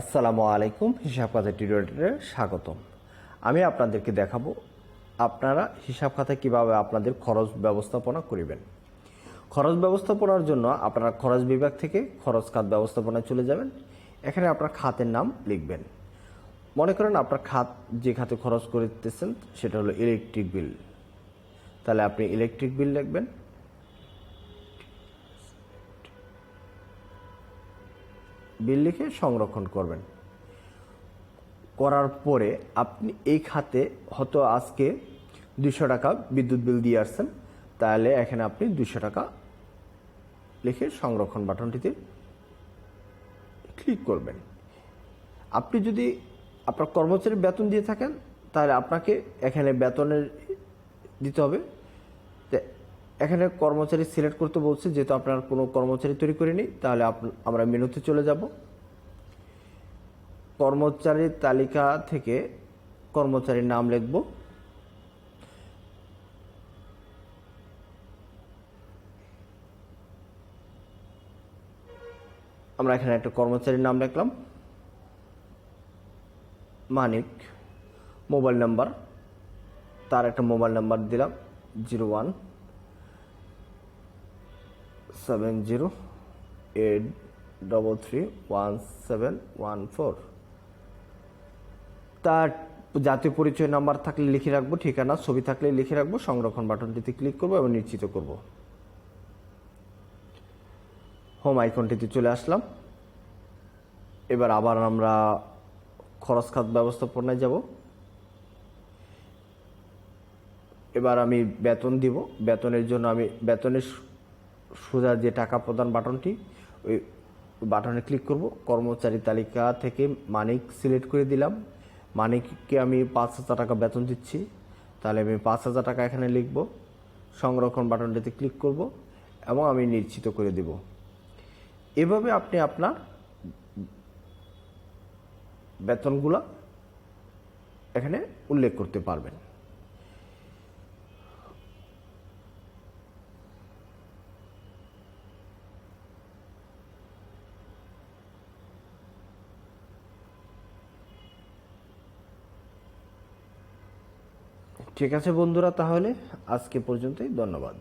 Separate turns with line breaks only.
আসসালামু আলাইকুম, হিসাব খাতা টিউটোরিয়ালে স্বাগতম। আমি আপনাদেরকে দেখাবো আপনারা হিসাব খাতায় কীভাবে আপনাদের খরচ ব্যবস্থাপনা করিবেন। খরচ ব্যবস্থাপনার জন্য আপনারা খরচ বিভাগ থেকে খরচ খাত ব্যবস্থাপনায় চলে যাবেন। এখানে আপনার খাতের নাম লিখবেন। মনে করেন আপনার খাত যে খাতে খরচ করতেছেন, সেটা হলো ইলেকট্রিক বিল তাহলে আপনি ইলেকট্রিক বিল লিখবেন। বিল লিখে সংরক্ষণ করবেন। করার পরে আপনি এই খাতে হয়তো আজকে দুশো টাকা বিদ্যুৎ বিল দিয়ে আসছেন, তাহলে এখানে আপনি দুশো টাকা লিখে সংরক্ষণ বাটনটিতে ক্লিক করবেন। আপনি যদি আপনার কর্মচারীর বেতন দিয়ে থাকেন, তাহলে আপনাকে এখানে বেতনের দিতে হবে। এখানে কর্মচারী সিলেক্ট করতে বলছে, যেহেতু আপনার কোনো কর্মচারী তৈরি করিনি, তাহলে আমরা মেনুতে চলে যাব। কর্মচারীর তালিকা থেকে কর্মচারীর নাম লিখব। আমরা এখানে একটা কর্মচারীর নাম লিখলাম। মানিক, মোবাইল নাম্বার, তার একটা মোবাইল নাম্বার দিলাম, zero one. Seven zero eight double three one seven one four তার জাতীয় পরিচয় নাম্বার থাকলে লিখে রাখব, ঠিকানা, ছবি থাকলে লিখে রাখব, সংরক্ষণ বাটনটিতে ক্লিক করব এবং নিশ্চিত করব। হোম আইকনটিতে চলে আসলাম। এবার আবার আমরা খরচ খাত ব্যবস্থাপনায় যাব। এবার আমি বেতন দিব। বেতনের জন্য আমি, বেতনের সোজা যে টাকা প্রদান বাটনটি, ওই বাটনে ক্লিক করব। কর্মচারী তালিকা থেকে মানিক সিলেক্ট করে দিলাম। মানিককে আমি পাঁচ হাজার টাকা বেতন দিচ্ছি। তাহলে আমি পাঁচ হাজার টাকা এখানে লিখব। সংরক্ষণ বাটনটিতে ক্লিক করব এবং আমি নিশ্চিত করে দেব। এভাবে আপনি আপনার বেতনগুলো এখানে উল্লেখ করতে পারবেন। ঠিক আছে বন্ধুরা তাহলে আজকে পর্যন্তই ধন্যবাদ।